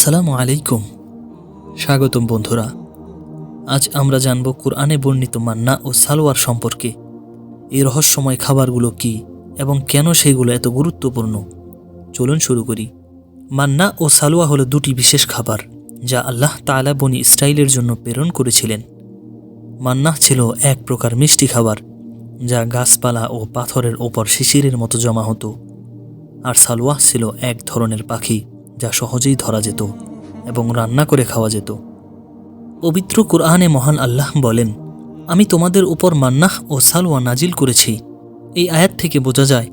আসসালামু আলাইকুম। স্বাগতম বন্ধুরা। আজ আমরা জানব কোরআনে বর্ণিত মান্না ও সালোয়ার সম্পর্কে। এই রহস্যময় খাবারগুলো কি এবং কেন সেগুলো এত গুরুত্বপূর্ণ? চলুন শুরু করি। মান্না ও সালোয়া হলো দুটি বিশেষ খাবার, যা আল্লাহ তালা বনি ইসরায়েলের জন্য প্রেরণ করেছিলেন। মান্না ছিল এক প্রকার মিষ্টি খাবার, যা গাছপালা ও পাথরের ওপর শিশিরের মতো জমা হতো। আর সালোয়া ছিল এক ধরনের পাখি যা সহজেই ধরা যেত এবং রান্না করে খাওয়া যেত। পবিত্র কুরআনে মহান আল্লাহ বলেন, আমি তোমাদের উপর মান্নাহ ও সালোয়া নাজিল করেছি। এই আয়াত থেকে বোঝা যায়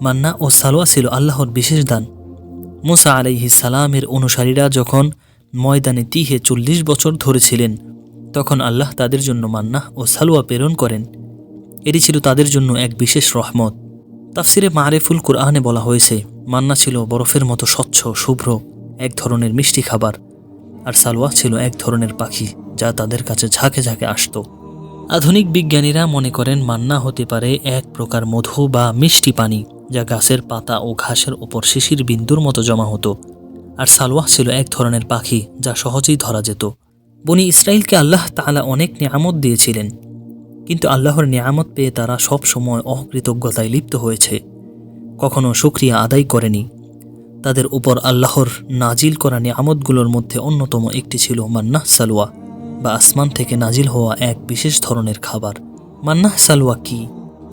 মান্না ও সালোয়া ছিল আল্লাহর বিশেষ দান। মুসা আলাইহি সালামের অনুসারীরা যখন ময়দানে তিহে চল্লিশ বছর ধরেছিলেন, তখন আল্লাহ তাদের জন্য মান্না ও সালোয়া প্রেরণ করেন। এটি ছিল তাদের জন্য এক বিশেষ রহমত। তাফসিরে মারেফুল কোরআনে বলা হয়েছে মান্না ছিল বরফের মতো স্বচ্ছ, শুভ্র, এক ধরনের মিষ্টি খাবার, আর সালোয়া ছিল এক ধরনের পাখি, যা তাদের কাছে ঝাঁকে ঝাঁকে আসত। আধুনিক বিজ্ঞানীরা মনে করেন মান্না হতে পারে এক প্রকার মধু বা মিষ্টি পানি, যা গাছের পাতা ও ঘাসের ওপর শিশির বিন্দুর মতো জমা হতো, আর সালোয়া ছিল এক ধরনের পাখি, যা সহজেই ধরা যেত। বনি ইসরায়েলকে আল্লাহ তাআলা অনেক নিয়ামত দিয়েছিলেন, কিন্তু আল্লাহর নিয়ামত পেয়ে তারা সব সময় অকৃতজ্ঞতায় লিপ্ত হয়েছে। কখনো শুক্রিয়া আদায় করেনি। তাদের উপর আল্লাহর নাজিল করা নিয়ামতগুলোর মধ্যে অন্যতম একটি ছিল মান্নাহ সালোয়া বা আসমান থেকে নাজিল হওয়া এক বিশেষ ধরনের খাবার। মান্নাহ সালোয়া কি?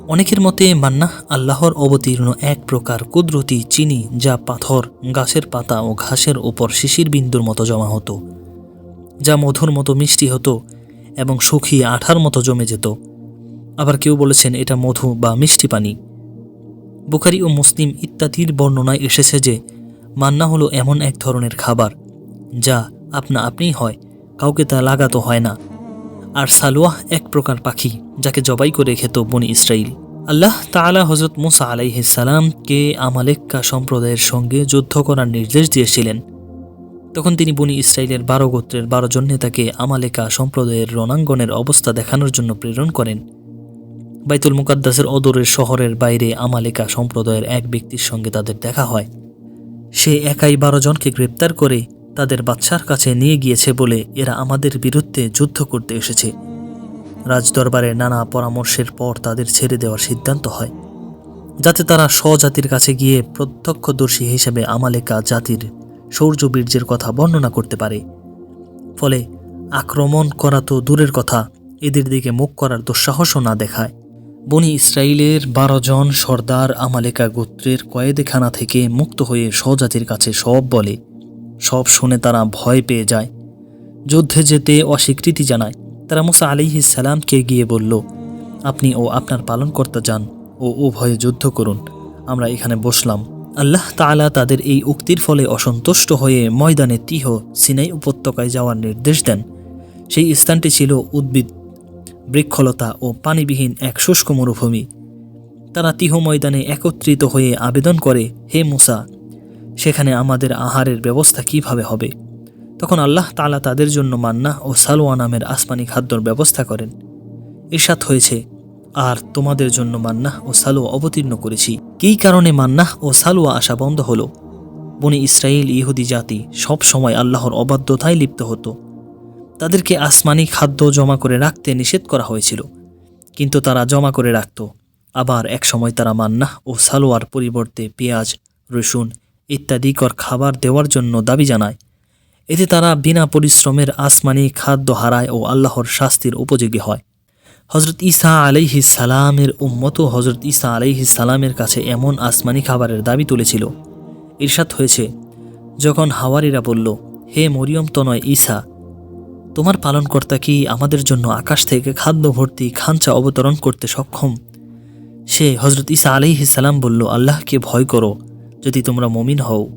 অনেকের মতে মান্নাহ আল্লাহর অবতীর্ণ এক প্রকার কুদরতি চিনি যা পাথর, গাছের পাতা ও ঘাসের ওপর শিশির বিন্দুর মতো জমা হতো, যা মধুর মতো মিষ্টি হতো এবং সুখী আঠার মতো জমে যেত। আবার কেউ বলেছেন এটা মধু বা মিষ্টি পানি। বুখারি ও মুসলিম ইত্যাদির বর্ণনায় এসেছে যে, মান্না হলো এমন এক ধরনের খাবার, যা আপনা আপনিই হয়, কাউকে তা লাগাতো হয় না। আর সালোয়াহ এক প্রকার পাখি, যাকে জবাই করে খেত বনি ইসরাইল। আল্লাহ তাআলা হজরত মুসা আলাইহিসালামকে আমালেক্কা সম্প্রদায়ের সঙ্গে যুদ্ধ করার নির্দেশ দিয়েছিলেন। তখন তিনি বনি ইসরায়েলের বারো গোত্রের বারো জন নেতাকে আমালেকা সম্প্রদায়ের রণাঙ্গনের অবস্থা দেখানোর জন্য প্রেরণ করেন। বাইতুল মুকাদ্দাসের অদূরের শহরের বাইরে আমালেকা সম্প্রদায়ের এক ব্যক্তির সঙ্গে তাদের দেখা হয়। সে একাই বারো জনকে গ্রেপ্তার করে তাদের বাচ্চার কাছে নিয়ে গিয়েছে বলে এরা আমাদের বিরুদ্ধে যুদ্ধ করতে এসেছে। রাজদরবারের নানা পরামর্শের পর তাদের ছেড়ে দেওয়ার সিদ্ধান্ত হয়, যাতে তারা স্বজাতির কাছে গিয়ে প্রত্যক্ষদর্শী হিসেবে আমালেকা জাতির শৌর্যবীর্যের কথা বর্ণনা করতে পারে। ফলে আক্রমণ করা তো দূরের কথা, এদের দিকে মুখ করার দুঃসাহসও না দেখায়। বনি ইসরায়েলের বারো জন সর্দার আমালেকা গোত্রের কয়েদেখানা থেকে মুক্ত হয়ে স্বজাতির কাছে সব বলে। সব শুনে তারা ভয় পেয়ে যায়। যুদ্ধে যেতে অস্বীকৃতি জানায়। তারা মুসা আলিহি সালামকে গিয়ে বলল, আপনি ও আপনার পালনকর্তা যান ও উভয়ে যুদ্ধ করুন। আমরা এখানে বসলাম। আল্লাহ তাআলা তাদের এই উক্তির ফলে অসন্তুষ্ট হয়ে ময়দানে তিহ সিনাই উপত্যকায় যাওয়ার নির্দেশ দেন। সেই স্থানটি ছিল উদ্ভিদ বৃক্ষলতা ও পানিবিহীন এক শুষ্ক মরুভূমি। তারা তিহ ময়দানে একত্রিত হয়ে আবেদন করে, হে মুসা, সেখানে আমাদের আহারের ব্যবস্থা কীভাবে হবে? তখন আল্লাহ তালা তাদের জন্য মান্না ও সালোয়া নামের আসমানি খাদ্যর ব্যবস্থা করেন। ইরশাদ হয়েছে, আর তোমাদের জন্য মান্নাহ ও সালোয়া অবতীর্ণ করেছি। কী কারণে মান্নাহ ও সালোয়া আসা বন্ধ হলো। বনি ইসরায়েল ইহুদি জাতি সব সময় আল্লাহর অবাধ্যতায় লিপ্ত হতো। তাদেরকে আসমানি খাদ্য জমা করে রাখতে নিষেধ করা হয়েছিল। কিন্তু তারা জমা করে রাখত। আবার এক সময় তারা মান্না ও সালোয়ার পরিবর্তে পেঁয়াজ, রসুন ইত্যাদিকর খাবার দেওয়ার জন্য দাবি জানায়। এতে তারা বিনা পরিশ্রমের আসমানি খাদ্য হারায় ও আল্লাহর শাস্তির উপযোগী হয়। হজরত ঈসা আলাইহি সালামের উম্মত হজরত ঈসা আলাইহি সালামের কাছে এমন আসমানি খাবারের দাবি তুলেছিল। ঈর্ষাদ হয়েছে, যখন হাওয়ারিরা বলল, হে মরিয়ম তনয় ঈসা তোমার পালনকর্তা কি আমাদের জন্য আকাশ থেকে খাদ্য ভর্তি খাঞ্চা অবতরণ করতে সক্ষম? সে হজরত ইসা আলাইহি সালাম বলল, আল্লাহকে ভয় করো, যদি তোমরা মমিন হও।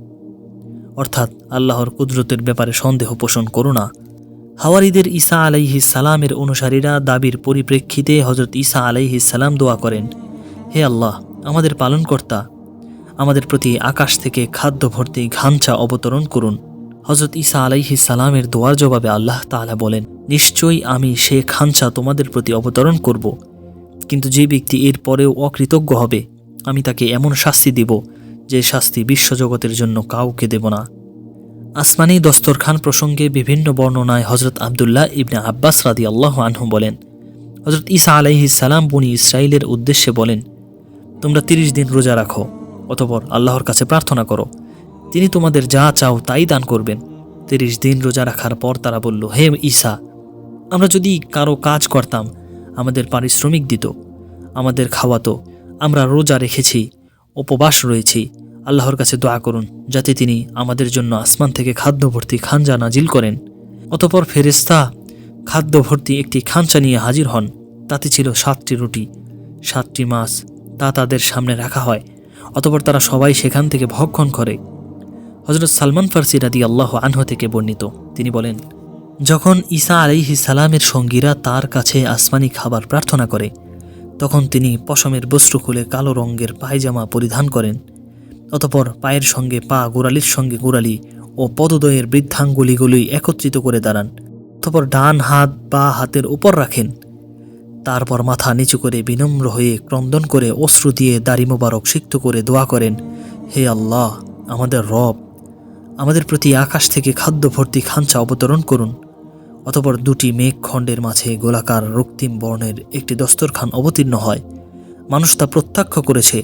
অর্থাৎ আল্লাহর কুদরতের ব্যাপারে সন্দেহ পোষণ করো না। হাওয়ারিদের ঈসা আলাইহি সালামের অনুসারীরা দাবির পরিপ্রেক্ষিতে হজরত ঈসা আলাইহি সালাম দোয়া করেন, হে আল্লাহ, আমাদের পালনকর্তা, আমাদের প্রতি আকাশ থেকে খাদ্য ভর্তি ঘাঞ্চা অবতরণ করুন। হজরত ঈসা আলাইহি সালামের দোয়ার জবাবে আল্লাহ তাআলা বলেন, নিশ্চয়ই আমি সে খাঞ্চা তোমাদের প্রতি অবতরণ করব। কিন্তু যে ব্যক্তি এর পরেও অকৃতজ্ঞ হবে, আমি তাকে এমন শাস্তি দিব যে শাস্তি বিশ্বজগতের জন্য কাউকে দেব না। আসমানি দস্তরখান প্রসঙ্গে বিভিন্ন বর্ণনায় হজরত আবদুল্লাহ ইবনে আব্বাস রাদি আল্লাহ আনহু বলেন হজরত ঈসা আলাইহিসালাম বনি ইসরায়েলের উদ্দেশ্যে বলেন, তোমরা তিরিশ দিন রোজা রাখো, অতপর আল্লাহর কাছে প্রার্থনা করো। তিনি তোমাদের যা চাও তাই দান করবেন। তিরিশ দিন রোজা রাখার পর তারা বলল, হে ঈসা, আমরা যদি কারও কাজ করতাম, আমাদের পারিশ্রমিক দিত, আমাদের খাওয়াতো, আমরা রোজা রেখেছি, উপবাস রয়েছি, আল্লাহর কাছে দোয়া করুন, যাতে তিনি আমাদের জন্য আসমান থেকে খাদ্য ভর্তি খাঞ্জা নাজিল করেন। অতপর ফেরেস্তা খাদ্য ভর্তি একটি খাঞ্চা নিয়ে হাজির হন, তাতে ছিল সাতটি রুটি, সাতটি মাছ, তা তাদের সামনে রাখা হয়। অতপর তারা সবাই সেখান থেকে ভক্ষণ করে। হজরত সালমান ফার্সি রাদি আল্লাহ আনহ থেকে বর্ণিত। তিনি বলেন, যখন ঈসা আলাইহি সালামের সঙ্গীরা তার কাছে আসমানি খাবার প্রার্থনা করে, তখন তিনি পশমের বস্ত্র খুলে কালো রঙের পায়জামা পরিধান করেন, অতপর পায়ের সঙ্গে পা গোড়ালির সঙ্গে গোড়ালি ও পদদয়ের বৃদ্ধাঙ্গুলিগুলি একত্রিত করে দাঁড়ান, অতপর ডান হাত বা হাতের উপর রাখেন। তারপর মাথা নিচু করে বিনম্র হয়ে ক্রন্দন করে অশ্রু দিয়ে দাড়ি মোবারক সিক্ত করে দোয়া করেন, হে আল্লাহ, আমাদের রব আমাদের প্রতি আকাশ থেকে খাদ্য ভর্তি খাঞ্চা অবতরণ করুন। অতপর দুটি মেঘ খণ্ডের মাঝে গোলাকার রক্তিম বর্ণের একটি দস্তরখান অবতীর্ণ হয়। মানুষ তা প্রত্যাখ্য করেছে।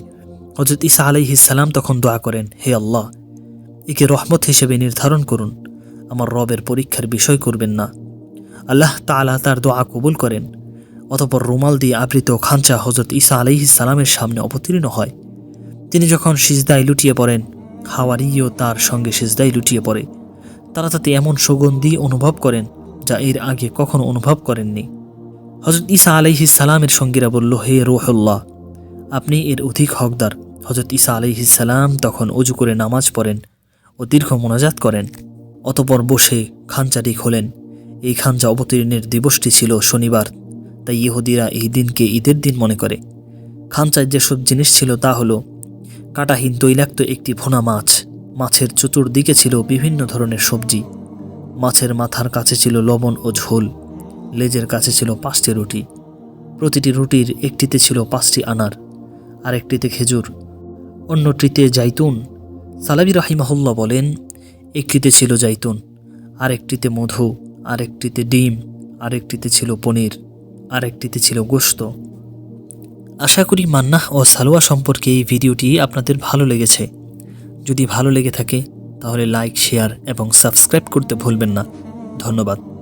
হজরত ইসা আলাইহিসাল্লাম তখন দোয়া করেন, হে আল্লাহ, একে রহমত হিসেবে নির্ধারণ করুন। আমার রবের পরীক্ষার বিষয় করবেন না। আল্লাহ তাআলা তার দোয়া কবুল করেন। অতপর রুমাল দিয়ে আবৃত খাঞ্চা হজরত ঈসা আলাইহিসালামের সামনে অবতীর্ণ হয়। তিনি যখন সিজদায় লুটিয়ে পড়েন হাওয়ারিও তার সঙ্গে সিজদায় লুটিয়ে পড়ে। তারা তাতে এমন সুগন্ধি অনুভব করেন, যা এর আগে কখনো অনুভব করেননি। হজরত ঈসা আলাইহিস সালামের সঙ্গীরা বলল, হে রোহল্লাহ, আপনি এর অধিক হকদার। হজরত ঈসা আলাইহিস সালাম তখন অজু করে নামাজ পড়েন ও দীর্ঘ মোনাজাত করেন। অতপর বসে খাঞ্চাটি খোলেন। এই খাঞ্চা অবতীর্ণের দিবসটি ছিল শনিবার, তাই ইহুদিরা এই দিনকে ঈদের দিন মনে করে। খাঞ্চায় যেসব জিনিস ছিল তা হলো কাটাহীন তৈলাক্ত একটি ভোনা মাছ। মাছের চতুর্দিকে ছিল বিভিন্ন ধরনের সবজি। মাছের মাথার কাছে ছিল লবণ ও ঝোল। লেজের কাছে ছিল পাঁচটি রুটি। প্রতিটি রুটির একটিতে ছিল পাঁচটি আনার, আরেকটিতে খেজুর। অন্যটিতে জাইতুন। সালাবি রাহিমাহুল্লাহ বলেন, একটিতে ছিল জাইতুন, আরেকটিতে মধু, আরেকটিতে ডিম, আরেকটিতে ছিল পনির, আরেকটিতে ছিল গোশত। আশা করি মান্না ও সালোয়া সম্পর্কে এই ভিডিওটি আপনাদের ভালো লেগেছে। যদি ভালো লেগে থাকে, তাহলে লাইক, শেয়ার এবং সাবস্ক্রাইব করতে ভুলবেন না। ধন্যবাদ।